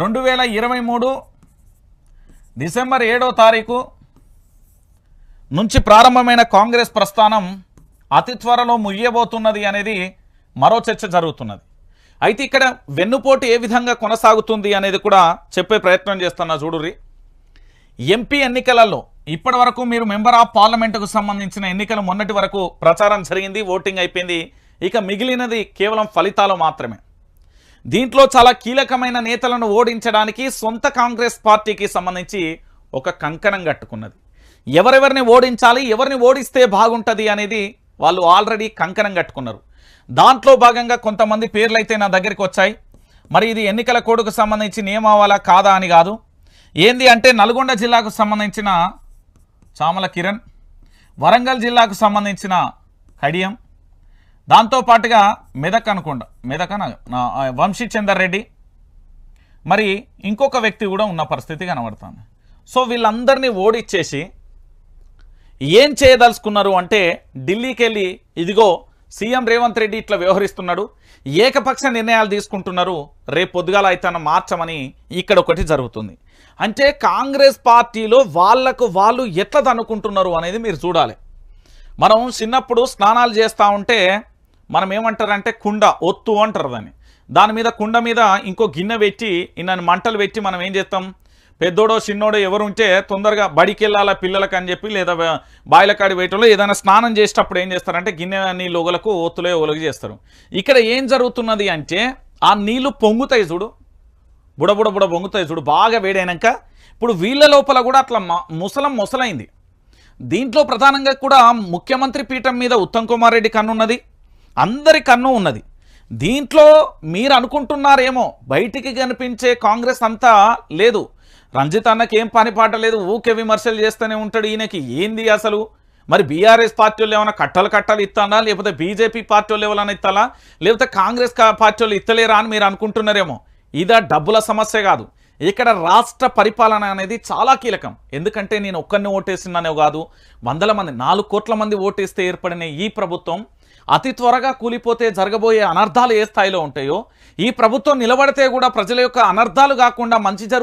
రెండు వేల ఇరవై మూడు డిసెంబర్ ఏడో తారీఖు నుంచి ప్రారంభమైన కాంగ్రెస్ ప్రస్థానం అతి త్వరలో ముగియబోతున్నది అనేది మరో చర్చ జరుగుతున్నది. అయితే ఇక్కడ వెన్నుపోటు ఏ విధంగా కొనసాగుతుంది అనేది కూడా చెప్పే ప్రయత్నం చేస్తున్నా చూడుర్రి. ఎంపీ ఎన్నికలలో ఇప్పటి వరకు మీరు మెంబర్ ఆఫ్ పార్లమెంటుకు సంబంధించిన ఎన్నికలు మొన్నటి వరకు ప్రచారం జరిగింది ఓటింగ్ అయిపోయింది. ఇక మిగిలినది కేవలం ఫలితాలు మాత్రమే. దీంట్లో చాలా కీలకమైన నేతలను ఓడించడానికి సొంత కాంగ్రెస్ పార్టీకి సంబంధించి ఒక కంకణం కట్టుకున్నది. ఎవరెవరిని ఓడించాలి ఎవరిని ఓడిస్తే బాగుంటుంది అనేది వాళ్ళు ఆల్రెడీ కంకణం కట్టుకున్నారు. దాంట్లో భాగంగా కొంతమంది పేర్లు అయితే నా దగ్గరికి వచ్చాయి. మరి ఇది ఎన్నికల కోడ్కు సంబంధించి నియమావాలా కాదా అని కాదు. ఏంది అంటే నల్గొండ జిల్లాకు సంబంధించిన చామల కిరణ్ వరంగల్ జిల్లాకు సంబంధించిన కడియం దాంతోపాటుగా మెదక్ అనుకుండా మెదక్ వంశీ చందర్ వంశీచందర్ రెడ్డి. మరి ఇంకొక వ్యక్తి కూడా ఉన్న పరిస్థితి కనబడుతుంది. సో వీళ్ళందరినీ ఓడిచ్చేసి ఏం చేయదలుచుకున్నారు అంటే ఢిల్లీకి వెళ్ళి ఇదిగో సీఎం రేవంత్ రెడ్డి ఇట్లా వ్యవహరిస్తున్నాడు ఏకపక్ష నిర్ణయాలు తీసుకుంటున్నారు రేపు పొద్దుగాల అయితే మార్చమని ఇక్కడ ఒకటి జరుగుతుంది. అంటే కాంగ్రెస్ పార్టీలో వాళ్ళకు వాళ్ళు ఎట్లా అనుకుంటున్నారు అనేది మీరు చూడాలి. మనం చిన్నప్పుడు స్నానాలు చేస్తూ ఉంటే మనం ఏమంటారంటే కుండ ఒత్తు అంటారు దాన్ని దాని మీద కుండ మీద ఇంకో గిన్నె పెట్టి ఇన్నని మంటలు పెట్టి మనం ఏం చేస్తాం? పెద్దోడో చిన్నోడో ఎవరు ఉంటే తొందరగా బడికి వెళ్ళాలా అని చెప్పి లేదా బా- బాయిల కాడి వేయటంలో ఏదైనా స్నానం చేసేటప్పుడు ఏం చేస్తారంటే గిన్నె నీళ్ళు ఒగలకు ఒత్తులే ఒలగి చేస్తారు. ఇక్కడ ఏం జరుగుతున్నది అంటే ఆ నీళ్ళు పొంగుతాయి చూడు. బుడబుడ బుడ పొంగుతాయి చూడు. బాగా వేడైనాక ఇప్పుడు వీళ్ళ లోపల కూడా అట్లా ముసలం ముసలైంది. దీంట్లో ప్రధానంగా కూడా ముఖ్యమంత్రి పీఠం మీద ఉత్తమ్ కుమార్ రెడ్డి కన్నున్నది. అందరికన్నా అందరి కన్ను ఉన్నది. దీంట్లో మీరు అనుకుంటున్నారేమో బయటికి కనిపించే కాంగ్రెస్ అంతా లేదు. రంజిత్ అన్నకి ఏం పని పాట లేదు ఊకే విమర్శలు చేస్తూనే ఉంటాడు ఈయనకి. ఏంది అసలు? మరి బీఆర్ఎస్ పార్టీ వాళ్ళు ఏమైనా కట్టలు కట్టాలి ఇస్తానా? లేకపోతే బీజేపీ పార్టీ వాళ్ళు ఎవరైనా ఇస్తాలా లేకపోతే కాంగ్రెస్ పార్టీ వాళ్ళు ఇస్తలేరా అని మీరు అనుకుంటున్నారేమో? ఇదా డబ్బుల సమస్య కాదు. ఇక్కడ రాష్ట్ర పరిపాలన అనేది చాలా కీలకం. ఎందుకంటే నేను ఒక్కరిని ఓటేసినానే కాదు. వందల మంది నాలుగు కోట్ల మంది ఓటేస్తే ఏర్పడిన ఈ ప్రభుత్వం అతి త్వరగా కూలిపోతే జరగబోయే అనర్థాలు ఏ స్థాయిలో ఉంటాయో ఈ ప్రభుత్వం నిలబడితే కూడా ప్రజల యొక్క అనర్థాలు కాకుండా మంచి జరుగు